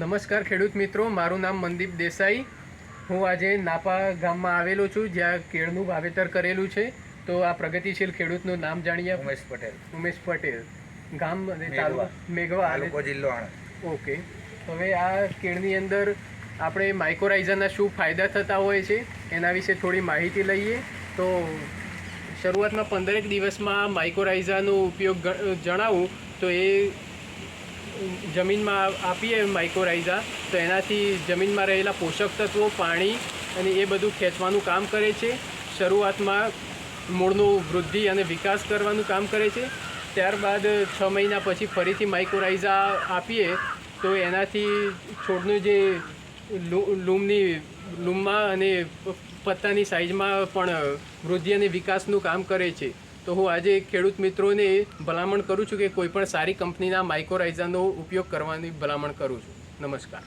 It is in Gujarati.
નમસ્કાર ખેડૂત મિત્રો મારું નામ મનદીપ દેસાઈ. હું આજે નાપા ગામમાં આવેલો છું જ્યાં કેળનું વાવેતર કરેલું છે. તો આ પ્રગતિશીલ ખેડૂતનું નામ જાણીએ ઉમેશ પટેલ. ઉમેશ પટેલ. ગામ મેઘવા. જિલ્લો ઓકે. હવે આ કેળની અંદર આપણે માઇક્રોરાઇઝરના શું ફાયદા થતા હોય છે એના વિશે થોડી માહિતી લઈએ. તો શરૂઆતમાં પંદરેક દિવસમાં માઇક્રોરાઇઝાનો ઉપયોગ જણાવું. તો એ જમીનમાં આપીએ માઇક્રોરાઇઝા તો એનાથી જમીનમાં રહેલા પોષક તત્વો, પાણી અને એ બધું ખેંચવાનું કામ કરે છે. શરૂઆતમાં મૂળનું વૃદ્ધિ અને વિકાસ કરવાનું કામ કરે છે. ત્યારબાદ છ મહિના પછી ફરીથી માઇક્રોરાઇઝા આપીએ, તો એનાથી છોડનું જે લૂમની, લૂમમાં અને પત્તાની સાઇઝમાં પણ વૃદ્ધિ અને વિકાસનું કામ કરે છે. તો હું આજે ખેડૂત મિત્રોને ભલામણ કરું છું કે કોઈ પણ સારી કંપનીના માઇક્રોરાઇઝાનો ઉપયોગ કરવાની ભલામણ કરું છું. નમસ્કાર.